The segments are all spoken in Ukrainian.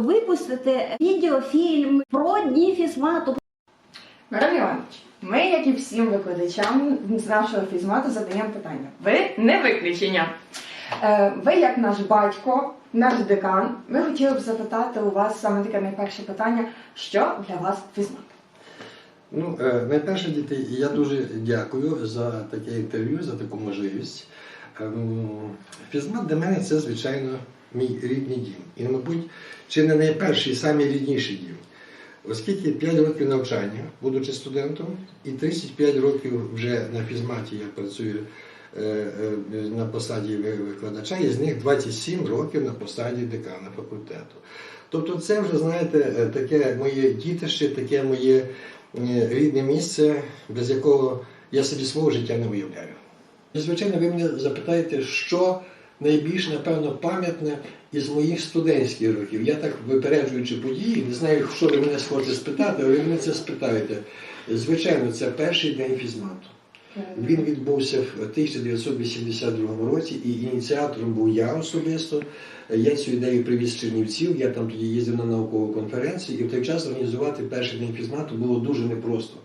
випустити відеофільм про дні фізмату. Мирон Іванович, ми, як і всім викладачам з нашого фізмату, задаємо питання. Ви не виключення. Е, Ви, як наш батько, наш декан, ми хотіли б запитати у вас саме таке найперше питання, що для вас фізмат? Ну, е, найперше, діти, я дуже дякую за таке інтерв'ю, за таку можливість. Ем, Фізмат для мене це, звичайно, мій рідний дім. І, мабуть, чи не найперший, самий рідніший дім. Оскільки 5 років навчання, будучи студентом, і 35 років вже на фізматі я працюю е, е, на посаді викладача, і з них 27 років на посаді декана факультету. Тобто це вже, знаєте, е, таке моє дітище, таке моє рідне місце, без якого я собі свого життя не уявляю. І, звичайно, ви мене запитаєте, що найбільш, напевно, пам'ятне із моїх студентських років. Я так випереджуючи події, не знаю, що ви мене схочете спитати, але ви мене це спитаєте. Звичайно, це перший день фізмату. Він відбувся в 1982 році, і ініціатором був я особисто. Я цю ідею привіз з Чернівців, я там тоді їздив на наукову конференцію, і в той час організувати перший день фізмату було дуже непросто.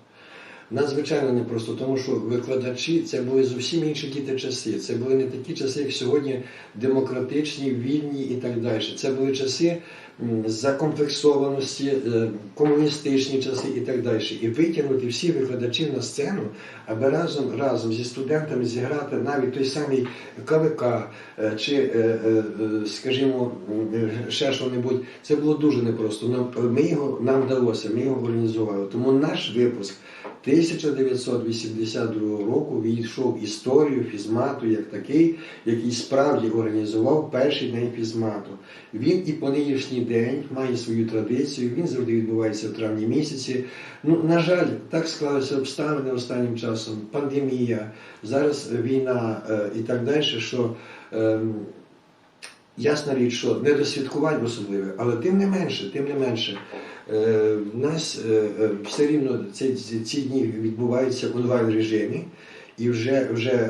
Надзвичайно непросто, тому що викладачі це були зовсім інші діти часи. Це були не такі часи, як сьогодні демократичні, вільні і так далі. Це були часи закомплексованості, е, комуністичні часи і так далі. І витягнути всіх викладачів на сцену, аби разом разом зі студентами зіграти навіть той самий КВК е, чи, е, скажімо, ще що-небудь, це було дуже непросто. Нам- Ми його нам вдалося, ми його організували. Тому наш випуск 1982 року війшов в історію фізмату як такий, який справді організував перший день фізмату. Він і по нинішній день має свою традицію. Він завжди відбувається в травні місяці. Ну на жаль, так склалися обставини останнім часом. Пандемія, зараз війна е, і так далі. Що ем, ясна річ, що не до святкувань особливе, але тим не менше, тим не менше. Е, В нас е, е, все рівно ці, ці, дні відбуваються в онлайн режимі, і вже, вже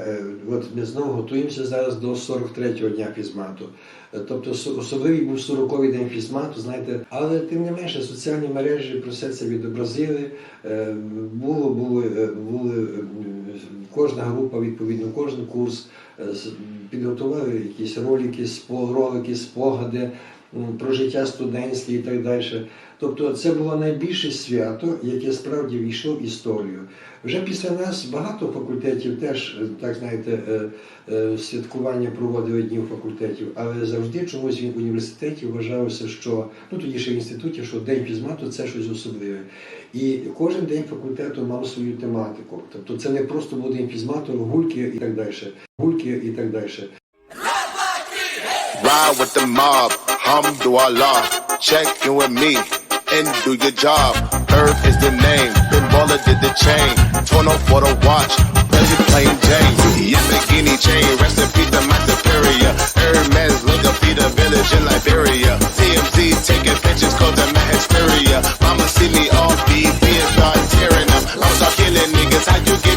от ми знову готуємося зараз до 43-го дня фізмату. Тобто особливий був 40-й день фізмату, знаєте, але тим не менше соціальні мережі про все це відобразили. Було, були, були кожна група, відповідно, кожен курс підготували якісь ролики, ролики, спогади про життя студентське і так далі. Тобто це було найбільше свято, яке справді війшло в історію. Вже після нас багато факультетів теж, е, так знаєте, е, е, святкування проводили днів факультетів, але завжди чомусь в університеті вважалося, що ну тоді ще в інституті, що день фізмату це щось особливе. І кожен день факультету мав свою тематику. Тобто це не просто був день фізмату, гульки і так далі. Гульки і так далі. Ride with the mob, Alhamdulillah. Check in with me and do your job. Earth is the name, Ben Baller did the chain. 20 for the watch, Belly plain Jane. Yamagini chain, rest in peace to my superior. Hermes, look up the village in Liberia. TMZ taking pictures, cause I'm my hysteria. Mama see me off BB and start tearing up. I'm start killing niggas, how you get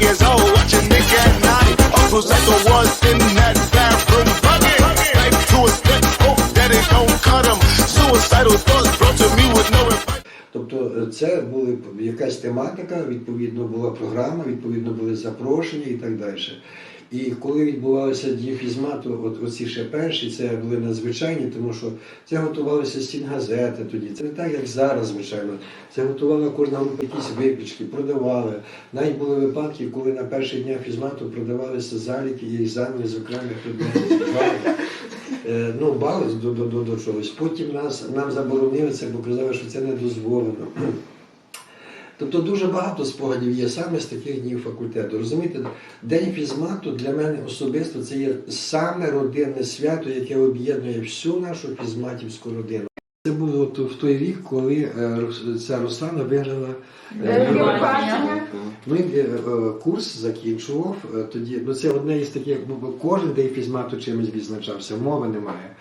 years old, watching Nick at night. Uncle's like the ones in that bathroom bucket. Back to a step, hope that it don't cut him. Suicidal thoughts brought to me with no. Тобто е, це була якась тематика, відповідно була програма, відповідно були запрошення і так далі. І коли відбувалися дні фізмату, от оці ще перші, це були надзвичайні, тому що це готувалися стінгазети тоді. Це не так, як зараз, звичайно. Це готувала кожна група якісь випічки, продавали. Навіть були випадки, коли на перші дня фізмату продавалися заліки і екзамени з окремих предметів. Е, ну, бали до, до, до, до чогось. Потім нас, нам заборонили це, бо казали, що це не дозволено. Тобто дуже багато спогадів є саме з таких днів факультету. Розумієте, День фізмату для мене особисто це є саме родинне свято, яке об'єднує всю нашу фізматівську родину. Це було от в той рік, коли е, ця Руслана виграла е, ми е, курс закінчував тоді. Ну це одне із таких, ну, бо кожен день фізмату чимось відзначався, мови немає.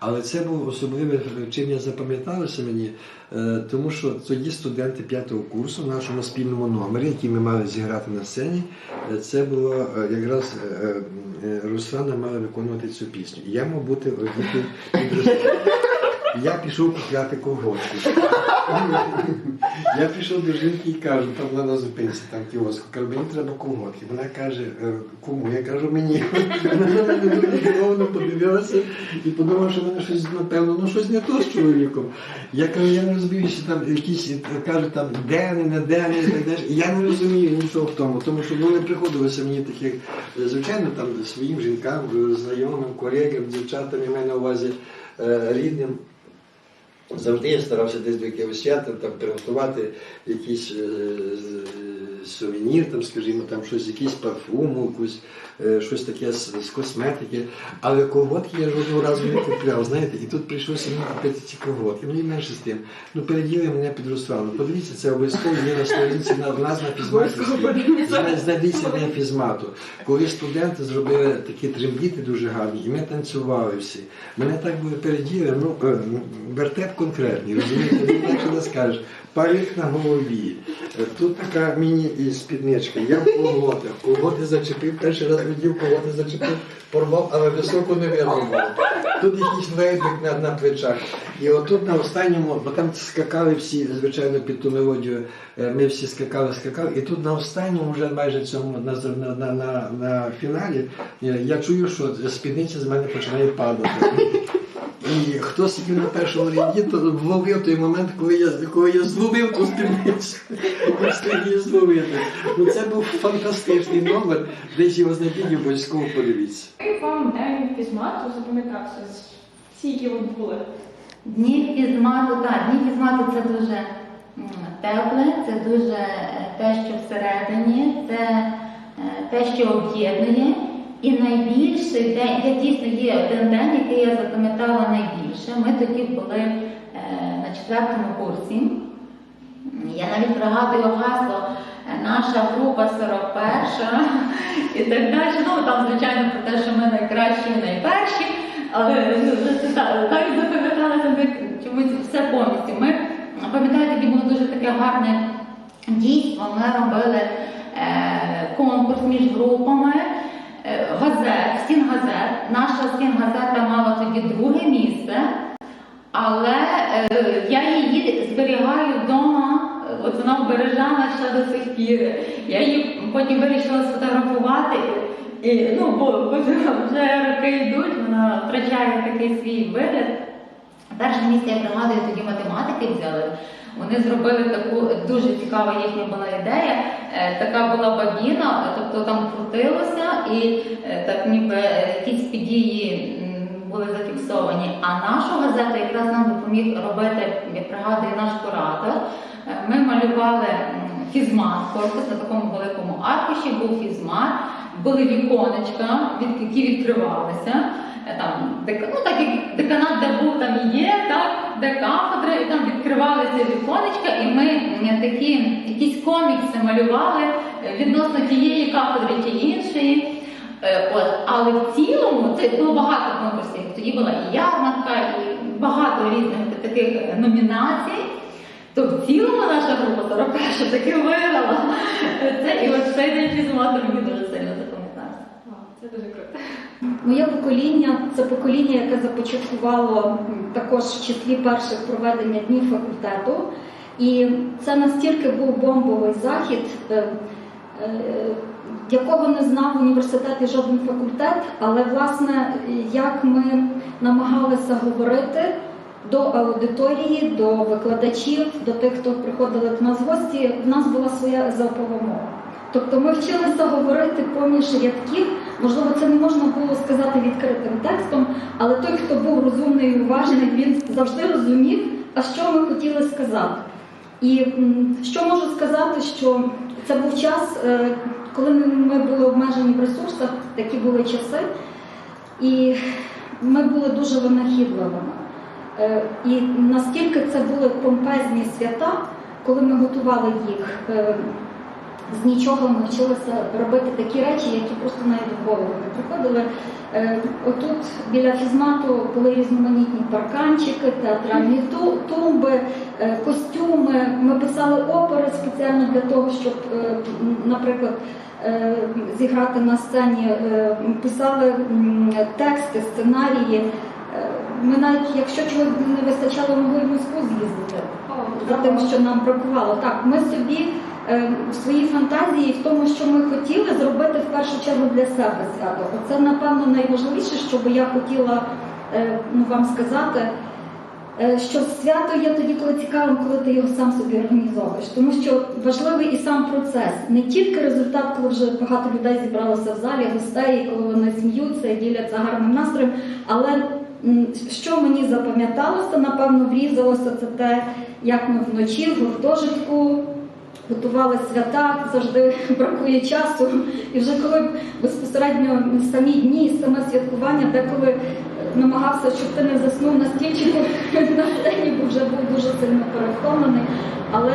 Але це був особливий, чим я запам'яталося мені, е, тому що тоді студенти п'ятого курсу в нашому спільному номері, який ми мали зіграти на сцені, е, це було е, якраз Руслана мала виконувати цю пісню. Я мав бути під Руслана. Я пішов купляти колготки. Я пішов до жінки і кажу, там на зупинці, там кіоску, кажу, мені треба колготки. Вона каже, «Е, кому? Я кажу, мені. Вона на мене дуже здивовано подивилася і подумала, що мене щось, напевно, ну щось не то з чоловіком. Я кажу, я не розумію, що там якісь кажуть, там денний, не і так далі. І я не розумію нічого в тому, тому що ну, не приходилося мені таких, звичайно, там своїм жінкам, знайомим, колегам, дівчатам, я маю на увазі е, рідним. Завжди я старався десь до якогось свята там, приготувати якийсь е, сувенір, там, скажімо, там щось, якийсь парфум, е, щось таке з, з косметики. Але колготки я жодного разу не купляв, знаєте, і тут прийшлося мені купити ці колготки. Ну і менше з тим. Ну, переділи мене під Руслану. Подивіться, це обов'язково є на сторінці на, нас на фізматі. Знайдіться на фізмату. Коли студенти зробили такі трембіти дуже гарні, і ми танцювали всі. Мене так були переділи, ну, е, вертеп конкретний, розумієте, ну, інакше не скажеш. Парик на голові. Тут така міні-спідничка. Я в колготах. Колготи зачепив, перший раз видів, колготи зачепив, порвав, але високо не було. Тут якийсь лейбик на, на плечах. І отут на останньому, бо там скакали всі, звичайно, під ту мелодію, е, ми всі скакали, скакали. І тут на останньому, вже майже цьому на, на, на, на, на фіналі, е, я чую, що спідниця з мене починає падати. І хто сидів на першому ряді, то вловив той момент, коли я, коли я зловив ту зловити. Ну, це був фантастичний номер. Десь його знайдіть, обов'язково подивіться. Вам день фізмату запам'ятався? Скільки ви були? Дні фізмату, так, дні фізмату це дуже тепле, це дуже е, те, що всередині, це е, те, що об'єднує. І найбільший день, я дійсно є один день, який я запам'ятала найбільше. Ми тоді були е, на четвертому курсі. Я навіть пригадую гасло е, наша група 41 і так далі. Ну там, звичайно, про те, що ми найкращі і найперші, але ну, так, запам'яталося ми чомусь все повністю. Ми пам'ятаю, тоді було дуже таке гарне дійство. Ми робили е, конкурс між групами. Е, Газет, стін газет. Наша стін газета мала тоді друге місце. Але е, я її зберігаю вдома, е, от вона вбережена ще до цих пір. Я її потім вирішила сфотографувати. І, ну, бо вже роки йдуть, вона втрачає такий свій вигляд. Перше місце, я пригадую, тоді математики взяли. Вони зробили таку дуже цікава їхня була ідея. Е, така була бабіна, тобто там крутилося і е, так ніби е, якісь події були зафіксовані. А нашу газету якраз нам допоміг робити, як пригадує наш куратор. Ми малювали фізмат, корпус на такому великому аркуші був фізмат, були віконечка, які відкривалися. Е, Там, дек- ну, так як деканат, де там є, так, де кафедра, і там відкривалися віконечка, і ми такі якісь комікси малювали е, відносно тієї кафедри чи іншої. Е, От, але в цілому це було багато конкурсів. Тоді була і ярмарка, і багато різних таких номінацій. То в цілому наша група 41 таки виграла. Це і от цей день фізмату мені дуже сильно. Це дуже круто. Моє покоління це покоління, яке започаткувало також в числі перших проведення днів факультету. І це настільки був бомбовий захід, е, е, якого не знав в університеті жоден факультет. Але власне, як ми намагалися говорити до аудиторії, до викладачів, до тих, хто приходили до нас в гості, в нас була своя езопова мова. Тобто ми вчилися говорити поміж рядків. Можливо, це не можна було сказати відкритим текстом, але той, хто був розумний і уважний, він завжди розумів, а що ми хотіли сказати. І що можу сказати, що це був час, е, коли ми- були обмежені в ресурсах, такі були часи, і ми були дуже винахідливими. Е, І наскільки це були помпезні свята, коли ми готували їх. З нічого навчилася робити такі речі, які просто навіть в голову не приходили. Е, Отут біля фізмату були різноманітні парканчики, театральні тумби, е, костюми. Ми писали опери спеціально для того, щоб, е, наприклад, зіграти на сцені, писали тексти, сценарії. Ми навіть, якщо чогось не вистачало, могли в Москву з'їздити за тим, що нам бракувало. Так, ми собі в своїй фантазії, в тому, що ми хотіли зробити в першу чергу для себе свято. Це, напевно, найважливіше, що би я хотіла е, ну, вам сказати. е, Що свято є тоді, коли цікавим, коли ти його сам собі організовуєш. Тому що важливий і сам процес, не тільки результат, коли вже багато людей зібралося в залі, гостей, коли вони сміються діляться гарним настроєм. Але що мені запам'яталося, напевно, врізалося це те, як ми вночі в гуртожитку готували свята, завжди бракує часу. І вже коли безпосередньо самі дні, саме святкування, деколи намагався, щоб ти не заснув настільки на сцені, бо вже був дуже сильно перевтомлений. Але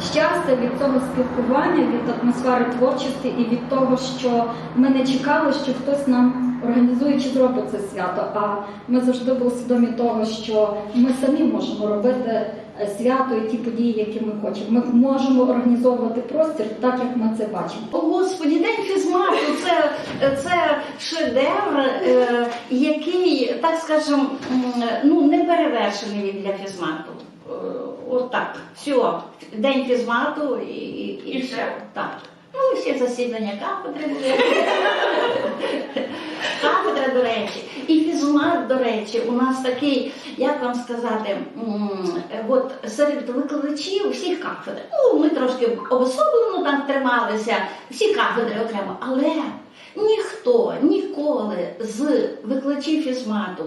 щастя від цього спілкування, від атмосфери творчості і від того, що ми не чекали, що хтось нам організує чи зробить це свято. А ми завжди були свідомі того, що ми самі можемо робити е, свято і ті події, які ми хочемо. Ми можемо організовувати простір так, як ми це бачимо. О, Господі, день фізмату це, це шедевр, е, який, так скажем, ну, не перевершений для фізмату. Отак. Все. День фізмату і, і, і, І все. Так. Ну, ще засідання кафедри були. Кафедра, до речі, і фізмат, до речі, у нас такий, як вам сказати, от серед викладачів всіх кафедр. Ну, ми трошки обособлено там трималися, всі кафедри окремо, але ніхто ніколи з викладачів фізмату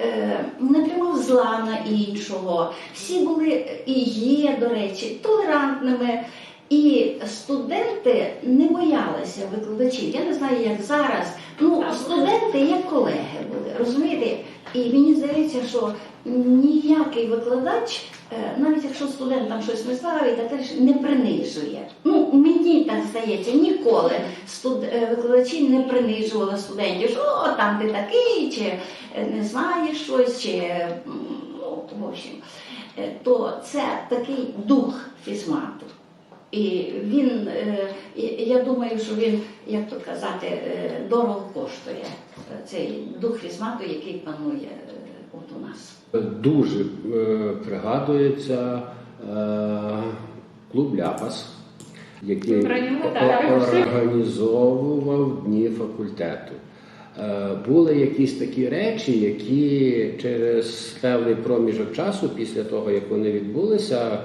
е, не тримав зла на іншого. Всі були і є, до речі, толерантними. І студенти не боялися викладачів. Я не знаю, як зараз. Ну, студенти як колеги були, розумієте? І мені здається, що ніякий викладач, навіть якщо студент там щось не і так далі, не принижує. Ну, мені так здається, ніколи студ... е, викладачі не принижували студентів, що о, там ти такий, чи е, не знаєш щось, чи ну, в общем, е, то це такий дух фізмату. І він, е, я думаю, що він, як то казати, е, дорого коштує е, цей дух фізмату, який панує е. Дуже е, пригадується е, клуб Ляпас, який організовував дні факультету. Е, Були якісь такі речі, які через певний проміжок часу, після того як вони відбулися,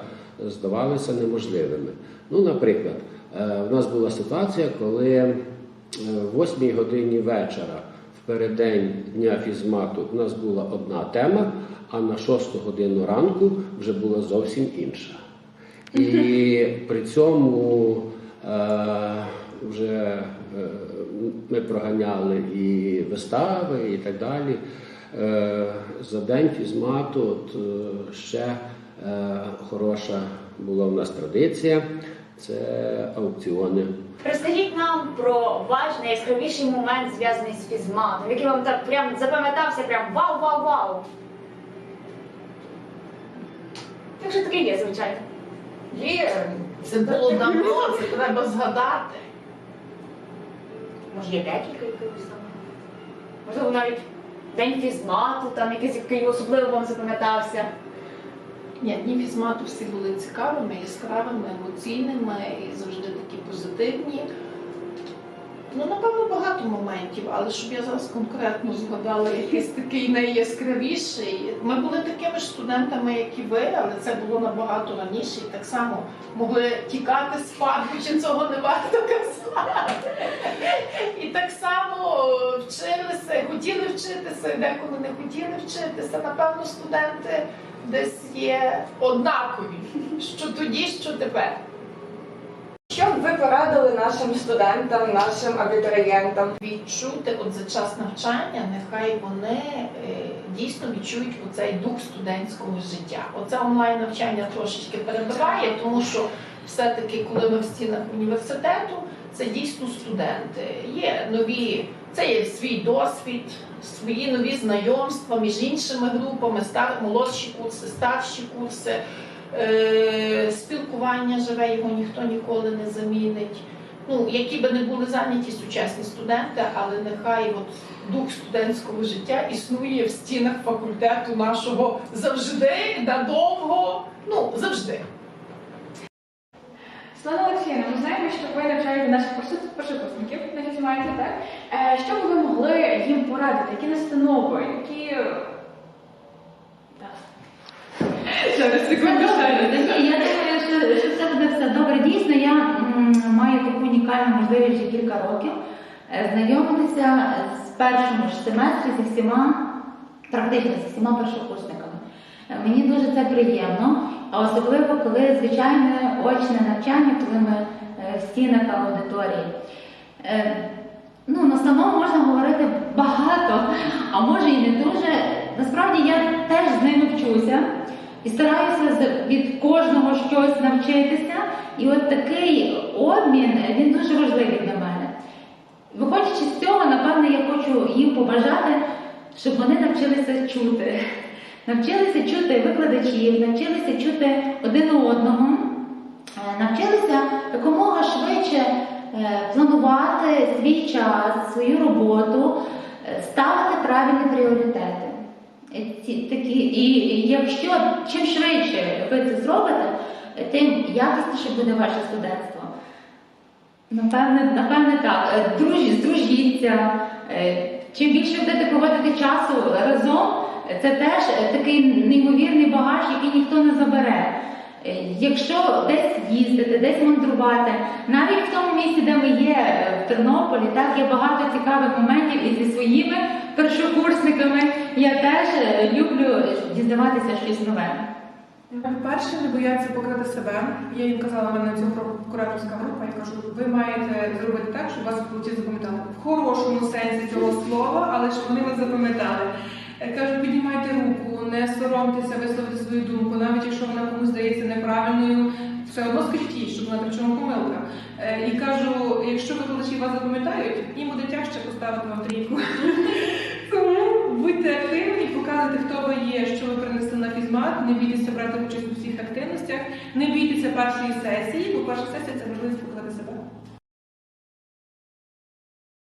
здавалися неможливими. Ну, наприклад, в нас була ситуація, коли в 8 годині вечора переддень дня фізмату у нас була одна тема, а на 6 годину ранку вже була зовсім інша. І при цьому е, вже е, ми проганяли і вистави, і так далі. Е, за день фізмату от, е, ще е, хороша була в нас традиція це аукціони. Розкажіть нам про ваш найяскравіший момент зв'язаний з фізматом, який вам так прям запам'ятався, прям вау-вау-вау. Якщо такий є, звичайно. Є, це було давно, це треба згадати. Може, є декілька якихось там. Можливо, навіть день фізмату, там якийсь який особливо вам запам'ятався. Ні, дні фізмату всі були цікавими, яскравими, емоційними і завжди такі позитивні. Ну, напевно, багато моментів, але щоб я зараз конкретно згадала якийсь такий найяскравіший. Ми були такими ж студентами, як і ви, але це було набагато раніше і так само могли тікати з парку, чи цього не варто казати. І так само вчилися, хотіли вчитися, деколи не хотіли вчитися. Напевно, студенти десь є однакові, що тоді, що тепер. Що б ви порадили нашим студентам, нашим абітурієнтам? відчути от за час навчання, нехай вони е, дійсно відчують оцей дух студентського життя. Оце онлайн навчання трошечки перебиває, тому що все-таки, коли ми в стінах університету, це дійсно студенти. Є нові, це є свій досвід, свої нові знайомства між іншими групами, стар, молодші курси, старші курси. Е, спілкування живе, його ніхто ніколи не замінить. Ну, які би не були зайняті сучасні студенти, але нехай от дух студентського життя існує в стінах факультету нашого завжди, надовго, ну завжди. Світлана Олексіївна, ми знаємо, що ви навчаєте наших першокурсників на фізматі, так? Е, Що би ви могли їм порадити? Які настанови, які. Зараз секунду ще. Я думаю, що, це буде все добре. Дійсно, я маю таку унікальну можливість вже кілька років е, знайомитися з першому ж семестрі зі всіма, практично зі всіма першокурсниками. Е, Мені дуже це приємно, а особливо коли звичайне очне навчання, коли ми е, в стінах аудиторії. Е, Ну, на самому можна говорити багато, а може і не дуже. Насправді я теж з ними вчуся і стараюся від кожного щось навчитися. І от такий обмін він дуже важливий для мене. Виходячи з цього, напевне, я хочу їм побажати, щоб вони навчилися чути. Навчилися чути викладачів, навчилися чути один одного, е, навчилися якомога швидше е, планувати свій час, свою роботу, е, ставити правильні пріоритети. Такі, і якщо чим швидше ви це зробите, тим якісніше буде ваше студентство. Напевне, напевне так. Дружі, здружіться. Чим більше будете проводити часу разом, це теж е, такий неймовірний багаж, який ніхто не забере. Е, Якщо десь їздити, десь мандрувати, навіть в тому місці, де ми є е, в Тернополі, так є багато цікавих моментів і зі своїми першокурсниками. Я теж люблю дізнаватися щось нове. Перше, не бояться покрити себе. Я їм казала, в мене цього кураторська група, я кажу, ви маєте зробити так, щоб вас факультет запам'ятали. В хорошому сенсі цього слова, але щоб вони вас запам'ятали. Кажу, піднімайте руку, не соромтеся висловити свою думку, навіть якщо вона комусь здається неправильною, все одно скажіть їй, щоб вона там чому помилка. Е, І кажу, якщо викладачі вас запам'ятають, їм буде тяжче поставити вам трійку. Тому будьте активні, показуйте, хто ви є, що ви принесли на фізмат, не бійтеся брати участь у всіх активностях, не бійтеся першої сесії, бо перша сесія це можливість показати себе.